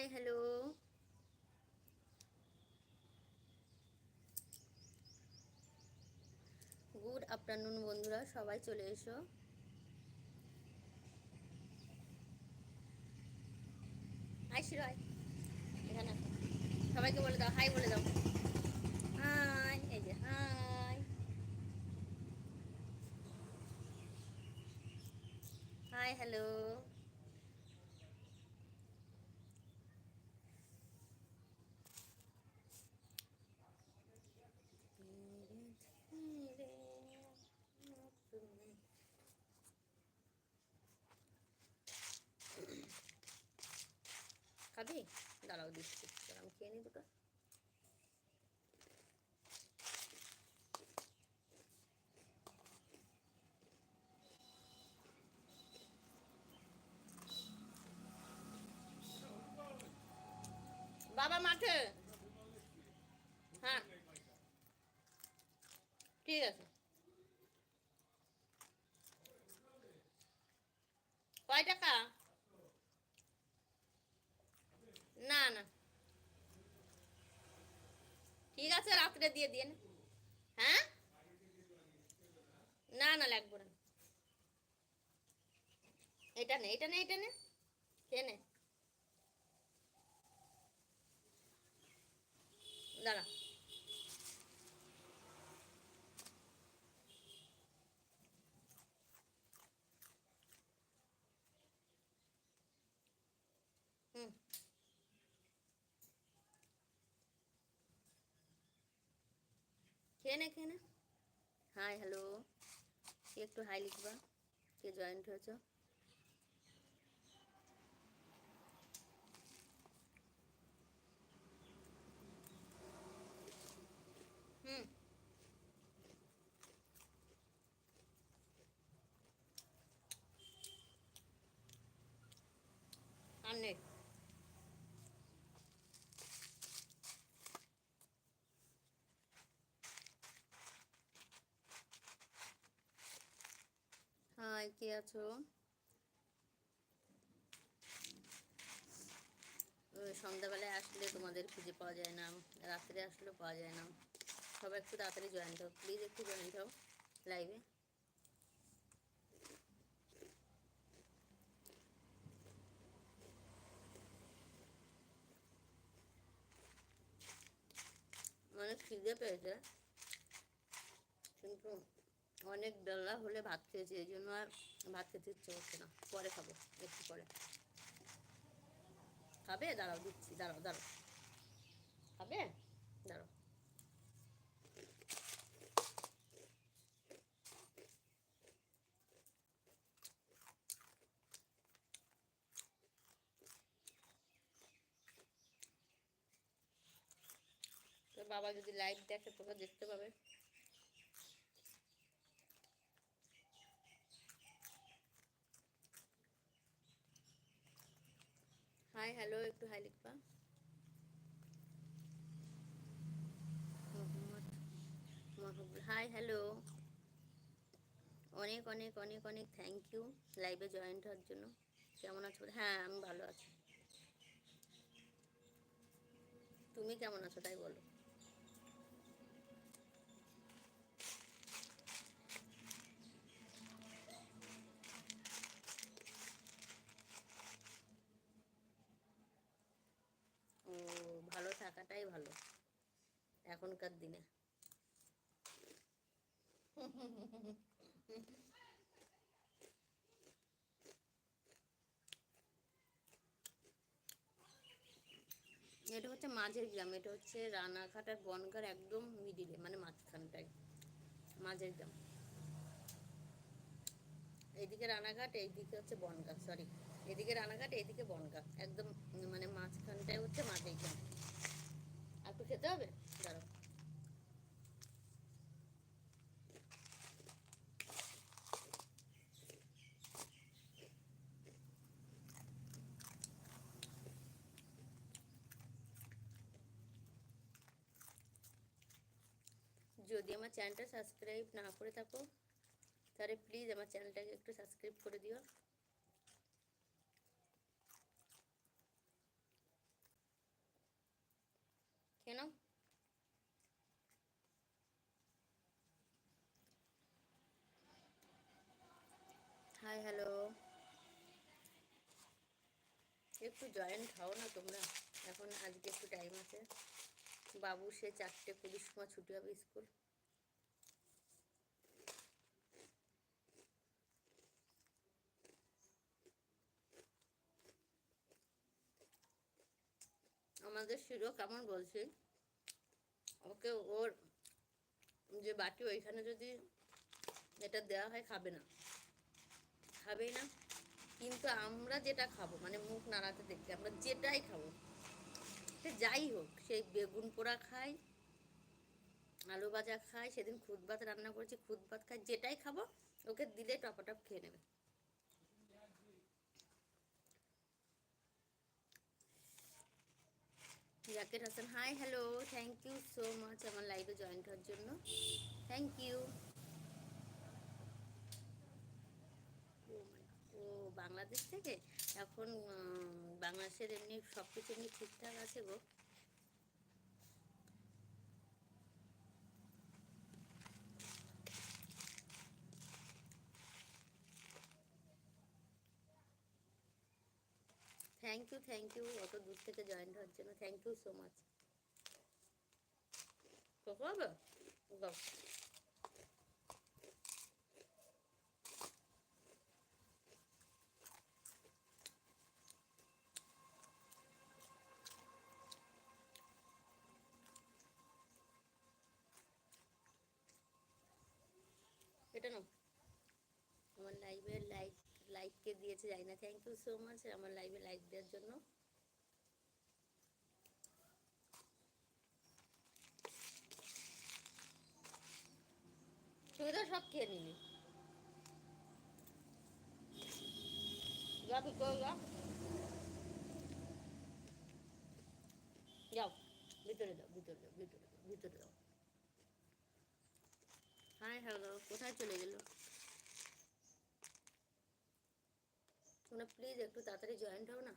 Hi hello good afternoon বন্ধুরা, সবাই চলে এসো। হাই শিরয় এখানে। সবাইকে বলে দাও হাই বলে দাও। হাই এই যে হাই হাই হ্যালো খাবি দাঁড়াও দিচ্ছি। আমি খেয়ে নিই দুটো বাবা মাঠে হ্যাঁ ঠিক আছে কয় টাকা না না ঠিক আছে রাত্রে দিয়ে দিন হ্যাঁ? না না, লাগবে না। এটা নে এটা নে এটা নে। কে নে দাঁড়া হুম খেয়ে এখানে। হাই হ্যালো একটু হাই লিখবা। কে জয়েন্ট হয়েছ হুম আর নেই হাই কে আছো? সন্ধ্যাবেলায় আসলে তোমাদের খুঁজে পাওয়া যায় না, রাত্রে আসলেও পাওয়া যায় না। সবাই একটু তাড়াতাড়ি জয়েন্ট হও প্লিজ একটু জয়েন্ট হও লাইভে অনেক খিদে পেয়েছে। কিন্তু অনেক বেলা হলে ভাত খেয়েছি, এই জন্য আর ভাত খেতে ইচ্ছে করছে না। পরে খাব, একটু পরে। খাবে? দাঁড়াও, দিচ্ছি। দাঁড়াও দাঁড়াও। খাবে? দাঁড়াও। বাবা যদি লাইভ দেখে তোকে দেখতে পাবে হাই হাই লিখবা হাই হ্যালো অনেক অনেক অনেক অনেক থ্যাংক ইউ লাইভে জয়েন্ট হওয়ার জন্য। কেমন আছো? হ্যাঁ আমি ভালো আছি। তুমি কেমন আছো তাই বলো ও ভালো থাকাটাই ভালো। এখনকার দিনে। এটা হচ্ছে মাঝের গ্রাম, এটা হচ্ছে রানাঘাট আর বনগার একদম মিডিলে মানে মাঝখানটায়। মাঝের গ্রাম। এইদিকে রানাঘাট, এইদিকে হচ্ছে বনগা সরি এদিকে রানাঘাট, এইদিকে বনগা। একদম মানে মাঝখানটায় হচ্ছে মাঝের গ্রাম। খেতে হবে দাঁড়াও যদি আমার চ্যানেলটা সাবস্ক্রাইব না করে থাকো তাহলে প্লিজ আমার চ্যানেলটাকে একটু সাবস্ক্রাইব করে দিও কেন হাই হ্যালো একটু জয়েন্ট হও না তোমরা। এখন আজকে একটু টাইম আছে। বাবু, সে চারটে কুড়ির সময় ছুটি হবে স্কুল। আমাদের শিরো কেমন বলছে? ওকে ওর যে বাটি ওইখানে যদি এটা দেওয়া হয়, খাবে না। খাবেই না। কিন্তু আমরা যেটা খাব মানে মুখ নাড়াতে দেখতে আমরা যেটাই খাব, সে যাই হোক, সেই বেগুন পোড়া খাই, আলু ভাজা খাই, সেদিন খুদ ভাত রান্না করেছি, খুদ ভাত খাই, যেটাই খাব, ওকে দিলে টপাটপ খেয়ে নেবে। Zakir Hasan hi hello thank you so much আমার লাইভে জয়েন হওয়ার জন্য। থ্যাংক ইউ ও বাংলাদেশ থেকে? এখন বাংলাদেশের এমনি সব কিছু এমনি ঠিকঠাক আছে গো? থ্যাংক ইউ থ্যাংক ইউ অত দূর থেকে জয়েন হওয়ার জন্য থ্যাংক ইউ সো মাচ কোকো হবে দাও। এটা নাও আমার লাইভে লাইক দিয়েছে যাই না। থ্যাংক ইউ সো মাচ আমার লাইভে লাইক দেওয়ার জন্য। তুই তো সব খেয়ে নিলি। যা ভিতরে যা যাও, ভিতরে ভিতরে ভিতরে ভিতরে হাই হ্যালো কোথায় চলে গেলো? তোমরা প্লিজ একটু তাড়াতাড়ি জয়েন্ট হও না।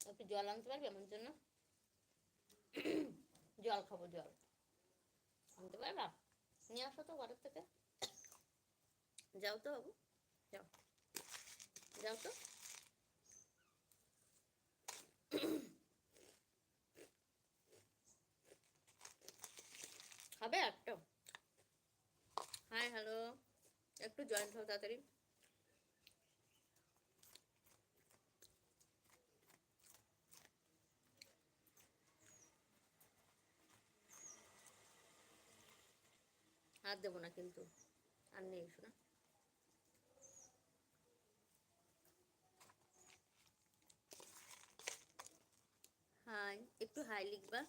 একটু জল আনতে পারবে আমার জন্য? জল খাব, জল। আনতে পারবা? নিয়ে আসো তো ঘরের থেকে। যাও তো বাবু, যাও। যাও তো। খাবে একটা হাই, হ্যালো। একটু জয়েন্ট হও তাড়াতাড়ি। হাত দেবো না কিন্তু। আর নেই, শোনা। হাই, একটু হাই লিখবা।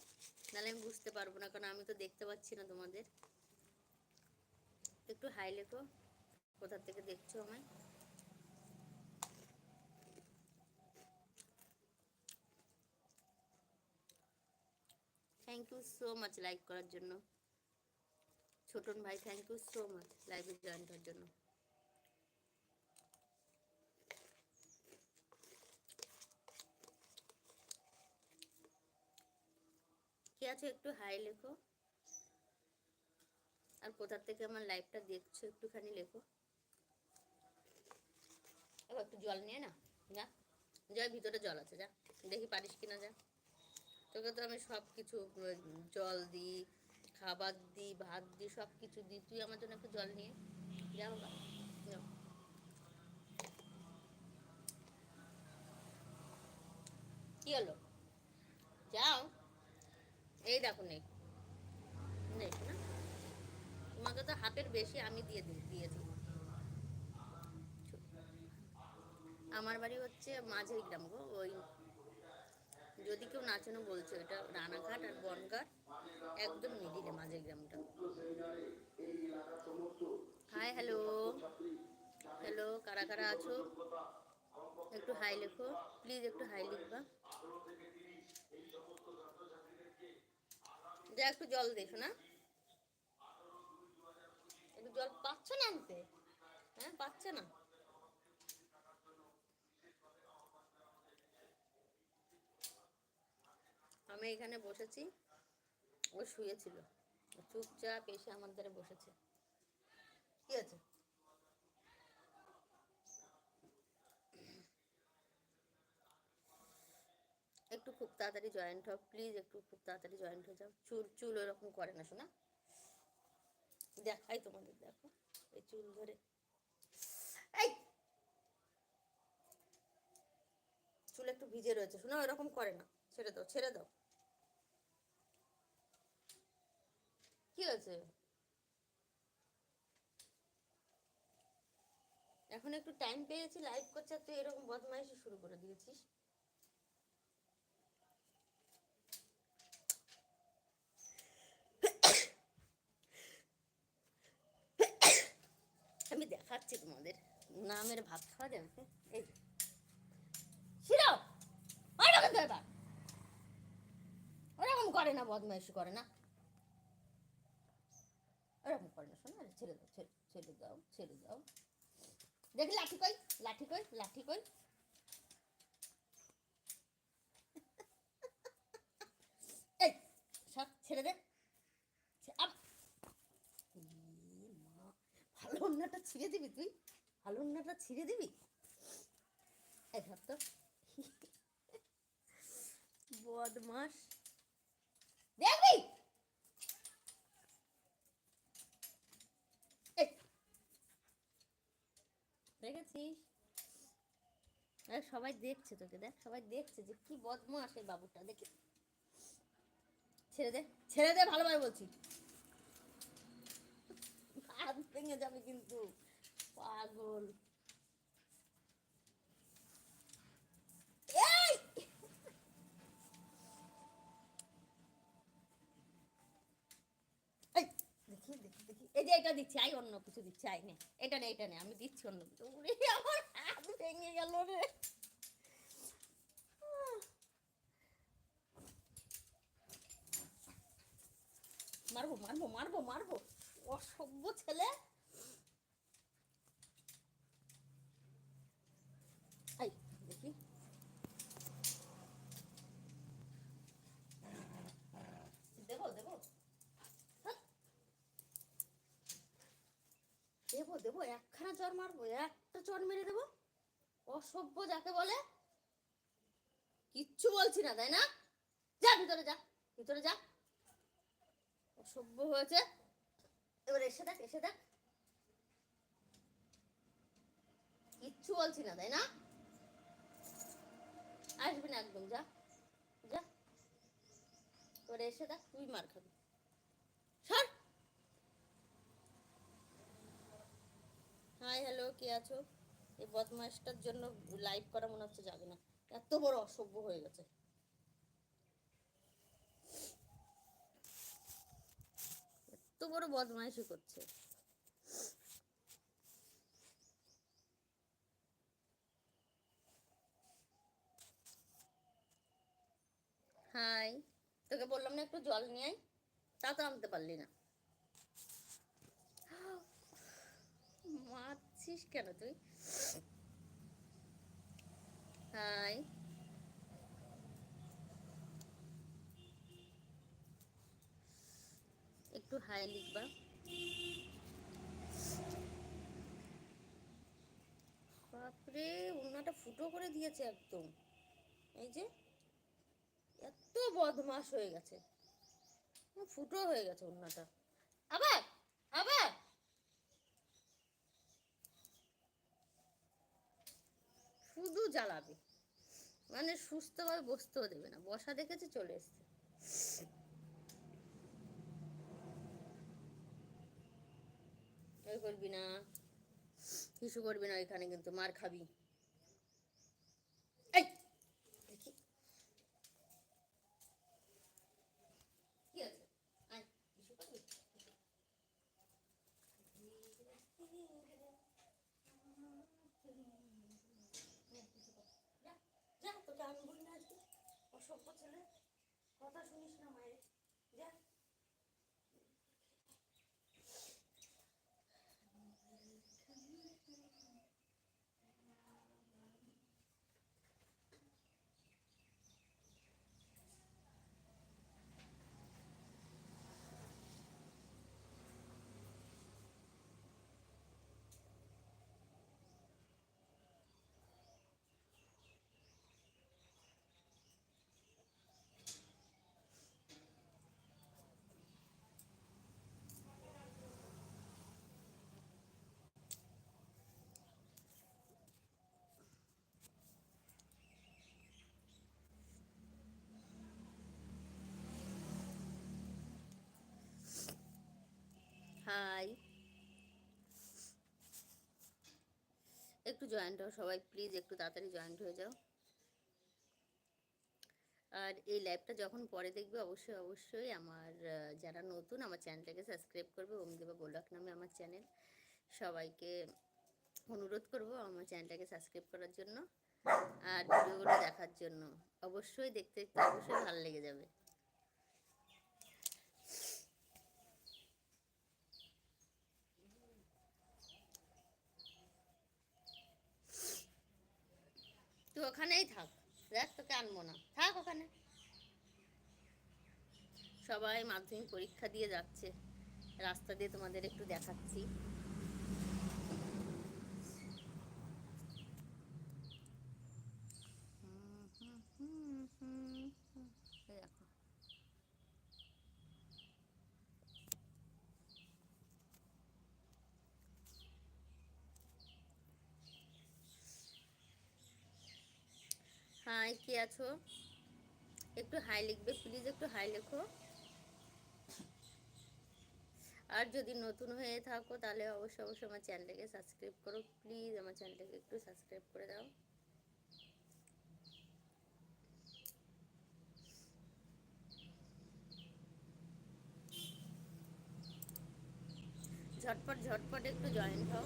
নাহলে আমি বুঝতে পারব না, কারণ আমি তো দেখতে পাচ্ছি না তোমাদের। একটু হাই লেখো, কোথা থেকে দেখছ আমায়? Thank you so much like করার জন্য। ছোটন ভাই থ্যাংক ইউ সো মাচ লাইভে জয়েন করার জন্য। আছে একটু হাই লেখো। আর কোথা থেকে আমার লাইভটা দেখছ একটুখানি লেখো। এবার একটু জল নিয়ে না, যা। যা, ভিতরে জল আছে, যা। দেখি পারিস কিনা, যা। তোকে তো আমি সব কিছু জল দিই খাবার দিই ভাত দিই সব কিছু দিই তুই আমার জন্য একটু জল নিয়ে যা বাবা কি হলো? এই দেখো, নেই। নেই না তোমাকে তো হাফের বেশি আমি দিয়ে দিই দিয়ে দিই আমার বাড়ি হচ্ছে মাঝের গ্রাম গো, ওই যদি কেউ নাচানো বলছো, এটা রানাঘাট আর বনঘাট একদম মিডিলে মাঝের গ্রামটা। High, hello. হ্যালো, কারা কারা আছো? একটু হাই লেখো, প্লিজ একটু হাই লিখবা। যা একটু জল দেখো না। একটু জল পাচ্ছ না আনতে? হ্যাঁ পাচ্ছে না। আমি এখানে বসেছি। ও শুয়েছিল। চুপচাপ এসে আমার ধারে বসেছে। কি আছে। একটু খুব তাড়াতাড়ি জয়েন্ট হও প্লিজ একটু খুব তাড়াতাড়ি জয়েন্ট হয়ে যাও। চুল চুল ওরকম করে না শোনা দেখাই তোমাদের, দেখো। এই চুল ধরে। এই! চুল একটু ভিজে রয়েছে শোনা ওরকম করে না। ছেড়ে দাও ছেড়ে দাও। কি হয়েছে? এখন একটু টাইম পেয়েছি লাইভ করছে তুই এরকম বদমাইশি শুরু করে দিয়েছিস আমি তোমাদের নামের ভাত খাওয়া যাবে। এই ওরকম করে না, বদমাইশি করে না। ওরকম করে না, শোনো, ছেড়ে দাও ছেড়ে দাও ছেড়ে দাও। দেখি লাঠি কই লাঠি কই লাঠি কই। এই সব ছেড়ে দে। ভালো অন্যটা ছিঁড়ে দিবি তুই। ভালো অন্যটা ছিঁড়ে দিবি? তো। বদমাস। দেখবি? দেখেছিস? সবাই দেখছে তোকে, দেখ, সবাই দেখছে যে কি বদমাস এই বাবুটা, দেখে। ছেড়ে দে ছেড়ে দে, ভালোভাবে বলছি। হাত ভেঙে যাবে কিন্তু। পাগল। এই! যে এটা দিচ্ছি, আই, অন্য কিছু দিচ্ছি, আই, নে। এটা নে এটা নে, আমি দিচ্ছি অন্য কিছু। ওরে আমার হাত ভেঙে গেল রে। মারবো মারবো মারবো মারবো। অসভ্য ছেলে আই দেখি দেবো দেবো হ্যাঁ। দেবো দেবো, একখানা চর মারবো, একটা চর মেরে দেবো। অসভ্য যাকে বলে। কিচ্ছু বলছি না, তাই না? যা, ভিতরে যা ভিতরে যা। অসভ্য হয়েছে। এবার এসে দেখ এসে দেখ। কিচ্ছু বলছি না, তাই না? আসবি না একদম, যা যা। এবার এসে দেখ, তুই মার খাবি সর হাই হ্যালো কে আছো? এই বদমাসটার জন্য লাইভ করা মনে হচ্ছে যাবে না। এত বড় অসভ্য হয়ে গেছে। এত বড় বদমাইশি করছে। হাই তোকে বললাম না একটু জল নিয়ে আয়। তা তো আনতে পারলি না। মারছিস কেন তুই? হাই। একটু হাই লিখবা। বাপরে উন্নাটা ফুটো করে দিয়েছে একদম। এই যে, এত বদমাস হয়ে গেছে। ফুটো হয়ে গেছে উন্নাটা আবার! জ্বালাবে। মানে সুস্থভাবে বসতেও দেবে না। বসা দেখেছে চলে এসছে। করবি না। কিছু করবি না, ওইখানে কিন্তু মার খাবি এই দেখি কি আছে আয় কিছু করবি যা, যা, তোকে আমি বলি না আজকে অসভ্য ছেলে কথা শুনিস না মায়ের যা একটু জয়েন্ট হও, সবাই প্লিজ একটু তাড়াতাড়ি জয়েন্ট হয়ে যাও। আর এই লাইভটা যখন পরে দেখবে, অবশ্যই অবশ্যই আমার যারা নতুন, আমার চ্যানেলটাকে সাবস্ক্রাইব করবে, ওমদেবা গোলক নামে আমার চ্যানেল সবাইকে অনুরোধ করব আমার চ্যানেলটাকে সাবস্ক্রাইব করার জন্য আর ভিডিওগুলো দেখার জন্য। অবশ্যই দেখতে দেখতে, অবশ্যই ভালো লেগে যাবে তুই ওখানেই থাক দেখ তোকে আনব না থাক ওখানে। সবাই মাধ্যমিক পরীক্ষা দিয়ে যাচ্ছে। রাস্তা দিয়ে তোমাদের একটু দেখাচ্ছি। দেখো। হাই, কে আছো? একটু হাই লিখবে প্লিজ একটু হাই লেখো। আর যদি নতুন হয়ে থাকো, তাহলে অবশ্যই অবশ্যই আমার চ্যানেলটাকে সাবস্ক্রাইব করো। প্লিজ আমার চ্যানেলটাকে একটু সাবস্ক্রাইব করে দাও। ঝটপট ঝটপট একটু জয়েন হও।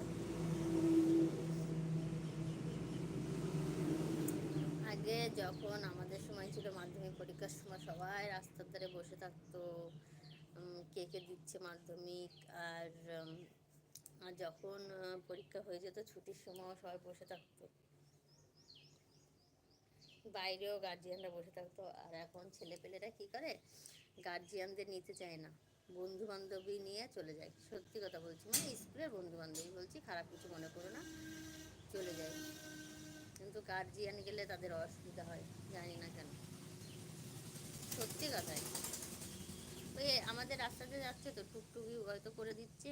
আগে যখন আমাদের ছিল মাধ্যমিক পরীক্ষার সময় সবাই রাস্তার ধারে বসে থাকতো কে কে দিচ্ছে মাধ্যমিক, আর আর যখন পরীক্ষা হয়ে যেত ছুটির সময় সবাই বসে থাকতো। বাইরেও গার্জিয়ানরা বসে থাকতো। আর এখন ছেলেপেলেরা কি করে? গার্জিয়ানদের নিতে চায় না। বন্ধু বান্ধবী নিয়ে চলে যায়। সত্যি কথা বলছি মানে স্কুলের বন্ধু বান্ধবী বলছি, খারাপ কিছু মনে করো না, চলে যায়। কিন্তু গার্জিয়ান গেলে তাদের অসুবিধা হয়, জানি না কেন। সত্যি কথাই ওই আমাদের রাস্তাতে যাচ্ছে তো, টুকটুকি হয়তো করে দিচ্ছে।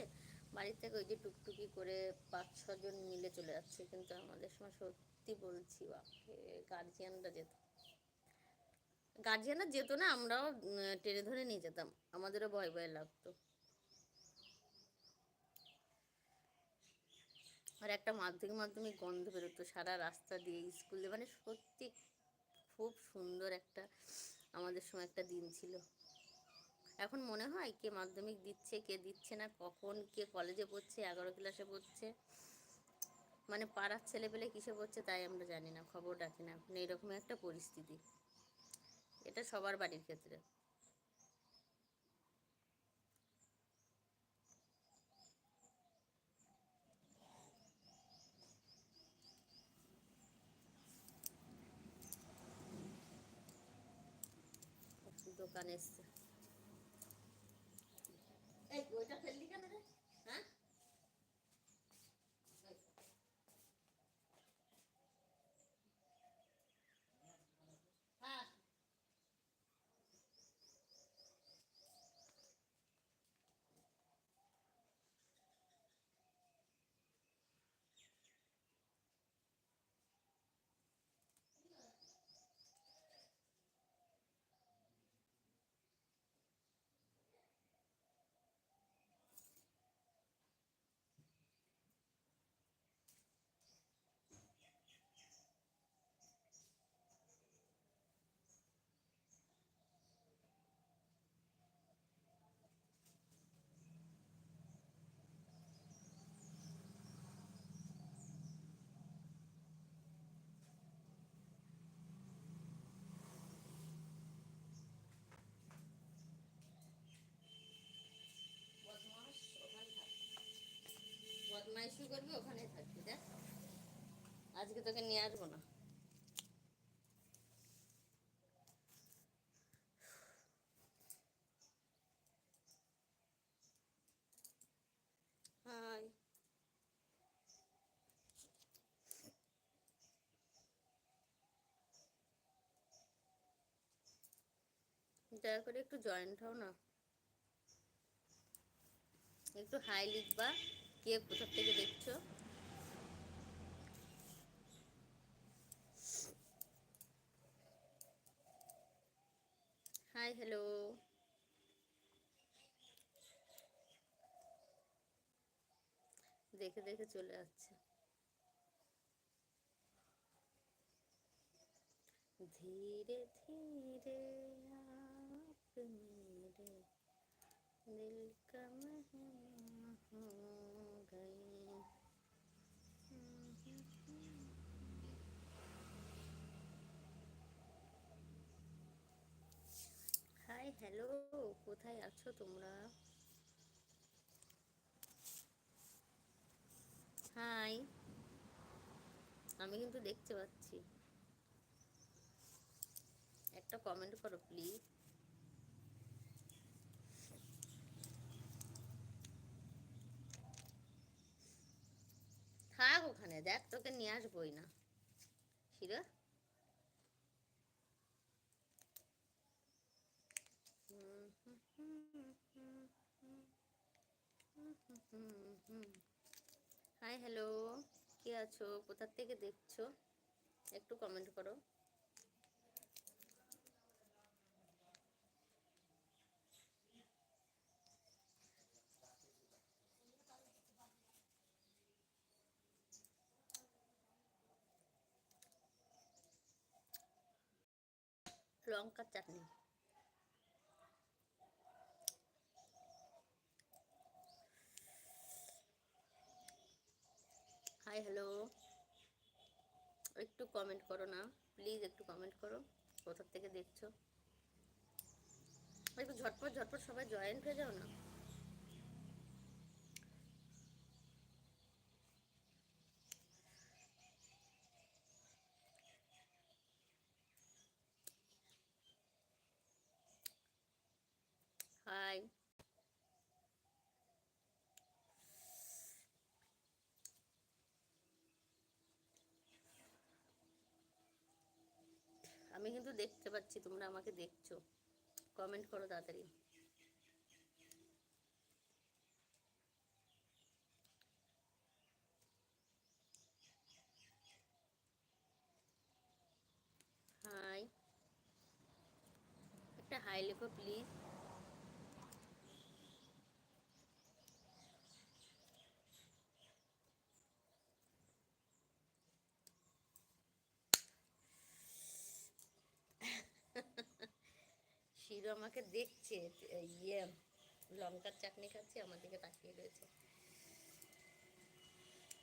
বাড়ির থেকে ওই যে টুকটুকি করে পাঁচ ছজন মিলে চলে যাচ্ছে, কিন্তু আমাদের সময় সত্যি বলছি, বাপরে গার্জিয়ানরা যেত। গার্জিয়ানরা যেত না, আমরাও টেনে ধরে নিয়ে যেতাম। আমাদেরও ভয় ভয় লাগতো। আর একটা মাধ্যমিক মাধ্যমিক গন্ধ বেরোতো, সারা রাস্তা দিয়ে, স্কুলে মানে সত্যি খুব সুন্দর একটা আমাদের সময় একটা দিন ছিল। এখন মনে হয় কে মাধ্যমিক দিচ্ছে, কে দিচ্ছে না, কখন কে কলেজে পড়ছে, এগারো ক্লাসে পড়ছে মানে পাড়ার ছেলে পেলে কিসে পড়ছে তাই আমরা জানি না, খবর রাখি না। এখন এইরকম একটা পরিস্থিতি। এটা সবার বাড়ির ক্ষেত্রে দোকান এসছে এই ওইটা ফেললি কেন রে হ্যাঁ হ্যাঁ বদমাস ওখানে থাক বদমাইশি করবি ওখানে থাকবি দেখ আজকে তোকে নিয়ে আসব না। দয়া করে একটু জয়েন্ট হও না। একটু হাই লিখবা, কে কোথা থেকে দেখছ? Hi hello. দেখে দেখে চলে আসছে। ধীরে ধীরে আপ মেরে দিল কম হো হ্যালো, কোথায় আছো তোমরা? হাই। আমি কিন্তু দেখতে পাচ্ছি। একটা কমেন্ট করো প্লিজ থাক ওখানে, দেখ তোকে নিয়ে আসবোই না। শিরা হাই হ্যালো কে আছো? কোথার থেকে দেখছ? একটু কমেন্ট করো। লঙ্কার চাটনি। Hi, hello. একটু কমেন্ট করো না প্লিজ একটু কমেন্ট করো কোথার থেকে দেখছ? একটু ঝটপট ঝটপট সবাই জয়েন্ট হয়ে যাও না হাই আমি কিন্তু দেখতে পাচ্ছি, তোমরা আমাকে দেখছ। কমেন্ট করো তাড়াতাড়ি। হাই একটা হাই লেখো প্লিজ শিরু আমাকে দেখছে ইয়ে লঙ্কার চাটনি খাচ্ছে, আমার দিকে তাকিয়ে রয়েছে।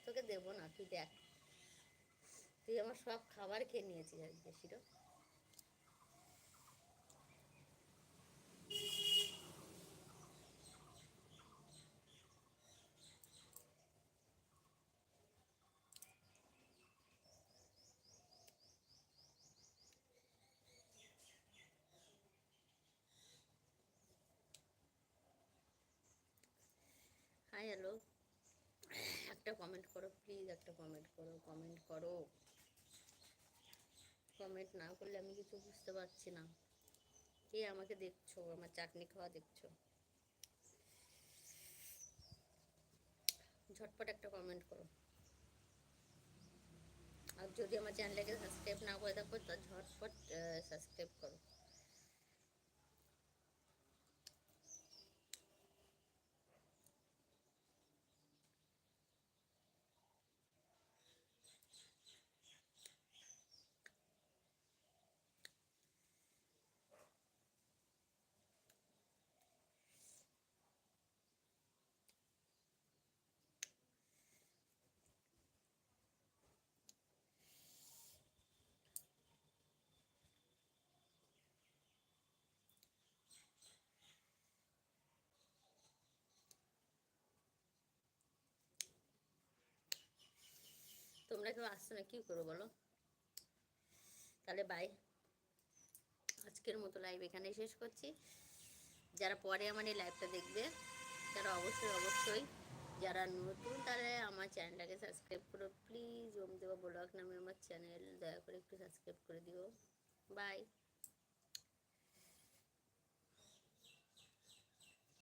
তোকে দেবো না, তুই দেখ। তুই আমার সব খাবার খেয়ে নিয়েছিস আজকে, শিরো। হাই হ্যালো একটা কমেন্ট করো প্লিজ একটা কমেন্ট করো কমেন্ট করো। কমেন্ট না করলে আমি কিছু বুঝতে পারছি না। কে আমাকে দেখছ? আমার চাটনি খাওয়া দেখছ? ঝটপট একটা কমেন্ট করো। আর যদি আমার চ্যানেলটাকে সাবস্ক্রাইব না করে থাকো, তো ঝটপট সাবস্ক্রাইব করো। তোমরা কেউ আসছো না, কি করব বলো? তাহলে বাই আজকের মতো লাইভ এখানে শেষ করছি। যারা পরে আমার এই লাইভটা দেখবে, তারা অবশ্যই অবশ্যই যারা নতুন, তারা আমার চ্যানেলটাকে সাবস্ক্রাইব করো। প্লিজ ওম দেবা ব্লগ নামে আমার চ্যানেল দয়া করে একটু সাবস্ক্রাইব করে দিও। বাই